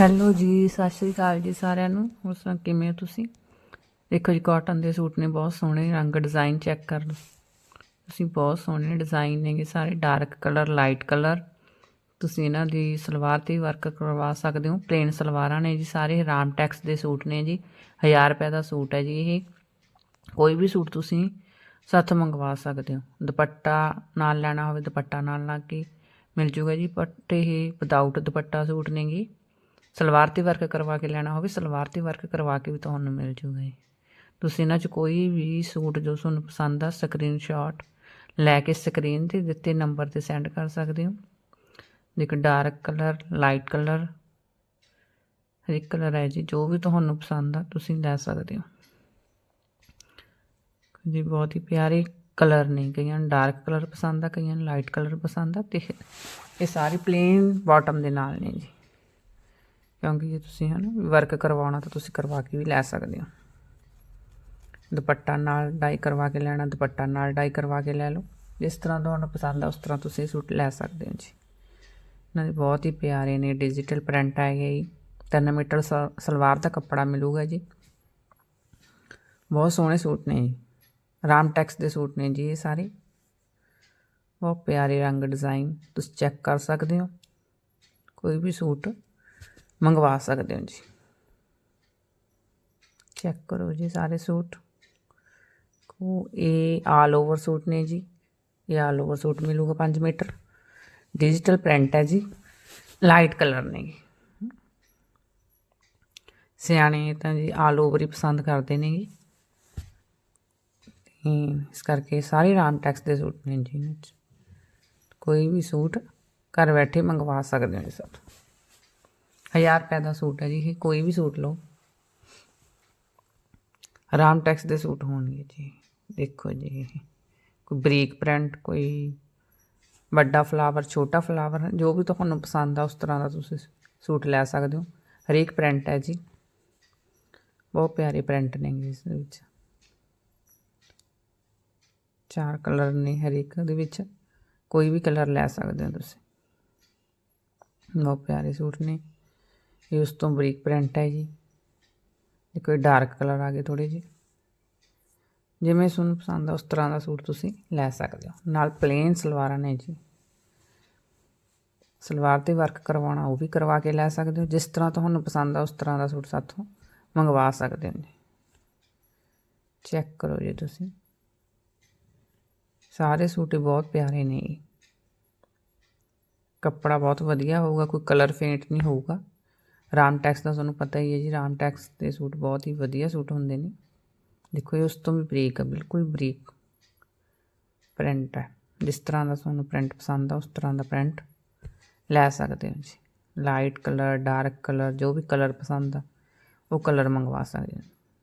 Hello ਜੀ, ਸਤਿ ਸ਼੍ਰੀ ਅਕਾਲ ਜੀ ਸਾਰਿਆਂ ਨੂੰ। ਹੋਰ ਸੁਣਾ ਕਿਵੇਂ ਹੋ ਤੁਸੀਂ? ਦੇਖੋ ਜੀ ਕਾਟਨ ਦੇ ਸੂਟ ਨੇ ਬਹੁਤ ਸੋਹਣੇ, ਰੰਗ ਡਿਜ਼ਾਈਨ ਚੈੱਕ ਕਰ ਲਓ। ਤੁਸੀਂ ਬਹੁਤ ਸੋਹਣੇ ਡਿਜ਼ਾਈਨ ਨੇਗੇ, ਸਾਰੇ ਡਾਰਕ ਕਲਰ ਲਾਈਟ ਕਲਰ ਤੁਸੀਂ ਇਹਨਾਂ ਦੀ ਸਲਵਾਰ ਤੇ ਵਰਕ ਕਰਵਾ ਸਕਦੇ ਹੋ ਪਲੇਨ ਸਲਵਾਰਾਂ ਨੇ ਜੀ ਸਾਰੇ, ਰਾਮ ਟੈਕਸ ਦੇ ਸੂਟ ਨੇ ਜੀ। 1000 ਰੁਪਏ ਦਾ ਸੂਟ ਹੈ ਜੀ ਇਹ। ਕੋਈ ਵੀ ਸੂਟ ਤੁਸੀਂ ਸੱਤ ਮੰਗਵਾ ਸਕਦੇ ਹੋ। ਦੁਪੱਟਾ ਨਾਲ ਲੈਣਾ ਹੋਵੇ, ਦੁਪੱਟਾ ਨਾਲ ਲਾ ਕੇ ਮਿਲ ਜੂਗਾ ਜੀ ਬਟ ਇਹ ਵਿਦਆਊਟ ਦੁਪੱਟਾ ਸੂਟ ਨੇਗੇ ਸਲਵਾਰ ਤੇ ਵਰਕ ਕਰਵਾ ਕੇ ਲੈਣਾ ਹੋਵੇ, ਸਲਵਾਰ ਤੇ ਵਰਕ ਕਰਵਾ ਕੇ ਵੀ ਤੁਹਾਨੂੰ ਮਿਲ ਜੂਗਾ ਜੀ। ਤੁਸੀਂ ਇਹਨਾਂ 'ਚ ਕੋਈ ਵੀ ਸੂਟ ਜੋ ਤੁਹਾਨੂੰ ਪਸੰਦ ਆ ਸਕਰੀਨਸ਼ਾਟ ਲੈ ਕੇ ਸਕਰੀਨ ਤੇ ਦਿੱਤੇ ਨੰਬਰ ਤੇ ਸੈਂਡ ਕਰ ਸਕਦੇ ਹੋ। ਦੇਖੋ ਡਾਰਕ ਕਲਰ ਲਾਈਟ ਕਲਰ ਹਰ ਇੱਕ ਕਲਰ ਹੈ ਜੀ, ਜੋ ਵੀ ਤੁਹਾਨੂੰ ਪਸੰਦ ਆ, ਤੁਸੀਂ ਲੈ ਸਕਦੇ ਹੋ। ਜੀ, ਬਹੁਤ ਹੀ ਪਿਆਰੇ ਕਲਰ ਨੇ ਕਈਆਂ ਨੂੰ ਡਾਰਕ ਕਲਰ ਪਸੰਦ ਆ, ਕਈਆਂ ਨੂੰ ਲਾਈਟ ਕਲਰ ਪਸੰਦ ਆ ਤੇ ਇਹ ਸਾਰੇ ਪਲੇਨ ਬਾਟਮ ਦੇ ਨਾਲ ਨੇ ਜੀ। ਕਿਉਂਕਿ ਜੇ ਤੁਸੀਂ ਹਨ ਵਰਕ ਕਰਵਾਉਣਾ ਤਾਂ ਤੁਸੀਂ ਕਰਵਾ ਕੇ ਵੀ ਲੈ ਸਕਦੇ ਹੋ। ਦੁਪੱਟਾ ਨਾਲ ਡਾਈ ਕਰਵਾ ਕੇ ਲੈਣਾ, ਦੁਪੱਟਾ ਨਾਲ ਡਾਈ ਕਰਵਾ ਕੇ ਲੈ ਲਓ। ਜਿਸ ਤਰ੍ਹਾਂ ਤੁਹਾਨੂੰ ਪਸੰਦ ਆ, ਉਸ ਤਰ੍ਹਾਂ ਤੁਸੀਂ ਸੂਟ ਲੈ ਸਕਦੇ ਹੋ ਜੀ। ਇਹਨਾਂ ਦੇ ਬਹੁਤ ਹੀ ਪਿਆਰੇ ਨੇ ਡਿਜੀਟਲ ਪ੍ਰਿੰਟ ਆਏਗਾ ਜੀ। 3 ਮੀਟਰ ਸਲਵਾਰ ਦਾ ਕੱਪੜਾ ਮਿਲੂਗਾ ਜੀ। ਬਹੁਤ ਸੋਹਣੇ ਸੂਟ ਨੇ ਜੀ। ਰਾਮ ਟੈਕਸ ਦੇ ਸੂਟ ਨੇ ਜੀ ਇਹ ਸਾਰੇ। ਬਹੁਤ ਪਿਆਰੇ ਰੰਗ ਡਿਜ਼ਾਈਨ ਤੁਸੀਂ ਚੈੱਕ ਕਰ ਸਕਦੇ ਹੋ। ਕੋਈ ਵੀ ਸੂਟ ਮੰਗਵਾ ਸਕਦੇ ਹੋ ਜੀ। ਚੈੱਕ ਕਰੋ ਜੀ ਸਾਰੇ ਸੂਟ। ਕੋ ਇਹ ਆਲ ਓਵਰ ਸੂਟ ਨੇ ਜੀ। ਇਹ ਆਲ ਓਵਰ ਸੂਟ ਮਿਲੂਗਾ 5 ਮੀਟਰ। ਡਿਜੀਟਲ ਪ੍ਰਿੰਟ ਹੈ ਜੀ। ਲਾਈਟ ਕਲਰ ਨੇ ਜੀ। ਸਿਆਣੇ ਤਾਂ ਜੀ ਆਲ ਓਵਰ ਹੀ ਪਸੰਦ ਕਰਦੇ ਨੇ ਜੀ। ਤੇ ਇਸ ਕਰਕੇ ਸਾਰੇ ਰਾਮ ਟੈਕਸ ਦੇ ਸੂਟ ਨੇ ਜੀ ਇਹਨਾਂ 'ਚ ਕੋਈ ਵੀ ਸੂਟ ਘਰ ਬੈਠੇ ਮੰਗਵਾ ਸਕਦੇ ਹੋ ਜੀ ਸਰ। 1000 ਰੁਪਏ ਦਾ ਸੂਟ ਹੈ ਜੀ, ਇਹ ਕੋਈ ਵੀ ਸੂਟ ਲਓ। ਆਰਾਮ ਟੈਕਸ ਦੇ ਸੂਟ ਹੋਣਗੇ ਜੀ। ਦੇਖੋ ਜੀ ਇਹ ਕੋਈ ਬਰੀਕ ਪ੍ਰਿੰਟ, ਕੋਈ ਵੱਡਾ ਫਲਾਵਰ, ਛੋਟਾ ਫਲਾਵਰ, ਜੋ ਵੀ ਤੁਹਾਨੂੰ ਪਸੰਦ ਆ, ਉਸ ਤਰ੍ਹਾਂ ਦਾ ਤੁਸੀਂ ਸੂਟ ਲੈ ਸਕਦੇ ਹੋ। ਹਰੇਕ ਪ੍ਰਿੰਟ ਹੈ ਜੀ। ਬਹੁਤ ਪਿਆਰੇ ਪ੍ਰਿੰਟ ਨੇ ਇਸ ਦੇ ਵਿੱਚ। ਚਾਰ ਕਲਰ ਨੇ ਹਰੇਕ ਦੇ ਵਿੱਚ। ਕੋਈ ਵੀ ਕਲਰ ਲੈ ਸਕਦੇ ਹੋ ਤੁਸੀਂ। ਬਹੁਤ ਪਿਆਰੇ ਸੂਟ ਨੇ। ਇਹ ਉਸ ਤੋਂ ਬਰੀਕ ਪ੍ਰਿੰਟ ਹੈ ਜੀ। ਇਹ ਕੋਈ ਡਾਰਕ ਕਲਰ ਆ ਗਏ ਥੋੜੇ ਜਿਹੇ। ਜਿਵੇਂ ਤੁਹਾਨੂੰ ਪਸੰਦ ਆ, ਉਸ ਤਰ੍ਹਾਂ ਦਾ ਸੂਟ ਤੁਸੀਂ ਲੈ ਸਕਦੇ ਹੋ। ਨਾਲ ਪਲੇਨ ਸਲਵਾਰਾਂ ਨੇ ਜੀ। ਸਲਵਾਰ ਤੇ ਵਰਕ ਕਰਵਾਉਣਾ, ਉਹ ਵੀ ਕਰਵਾ ਕੇ ਲੈ ਸਕਦੇ ਹੋ। ਜਿਸ ਤਰ੍ਹਾਂ ਤੁਹਾਨੂੰ ਪਸੰਦ ਆ, ਉਸ ਤਰ੍ਹਾਂ ਦਾ ਸੂਟ ਸਾਥੋਂ ਮੰਗਵਾ ਸਕਦੇ ਹੋ। ਚੈੱਕ ਕਰੋ ਜੀ ਤੁਸੀਂ। ਸਾਰੇ ਸੂਟ ਬਹੁਤ ਪਿਆਰੇ ਨੇ ਜੀ। ਕੱਪੜਾ ਬਹੁਤ ਵਧੀਆ ਹੋਊਗਾ, ਕੋਈ ਕਲਰ ਫੇਂਟ ਨਹੀਂ ਹੋਊਗਾ। ਰਾਮ ਟੈਕਸ ਦਾ ਤੁਹਾਨੂੰ ਪਤਾ ਹੀ ਹੈ ਜੀ, ਰਾਮ ਟੈਕਸ ਦੇ ਸੂਟ ਬਹੁਤ ਹੀ ਵਧੀਆ ਸੂਟ ਹੁੰਦੇ ਨੇ। ਦੇਖੋ ਇਹ ਉਸ ਤੋਂ ਵੀ ਬਰੀਕ ਹੈ, ਬਿਲਕੁਲ ਬਰੀਕ ਪ੍ਰਿੰਟ ਹੈ। ਜਿਸ ਤਰ੍ਹਾਂ ਦਾ ਤੁਹਾਨੂੰ ਪ੍ਰਿੰਟ ਪਸੰਦ ਆ, ਉਸ ਤਰ੍ਹਾਂ ਦਾ ਪ੍ਰਿੰਟ ਲੈ ਸਕਦੇ ਹੋ ਜੀ। ਲਾਈਟ ਕਲਰ ਡਾਰਕ ਕਲਰ ਜੋ ਵੀ ਕਲਰ ਪਸੰਦ ਆ, ਉਹ ਕਲਰ ਮੰਗਵਾ ਸਕਦੇ ਹੋ।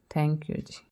ਥੈਂਕ ਯੂ ਜੀ।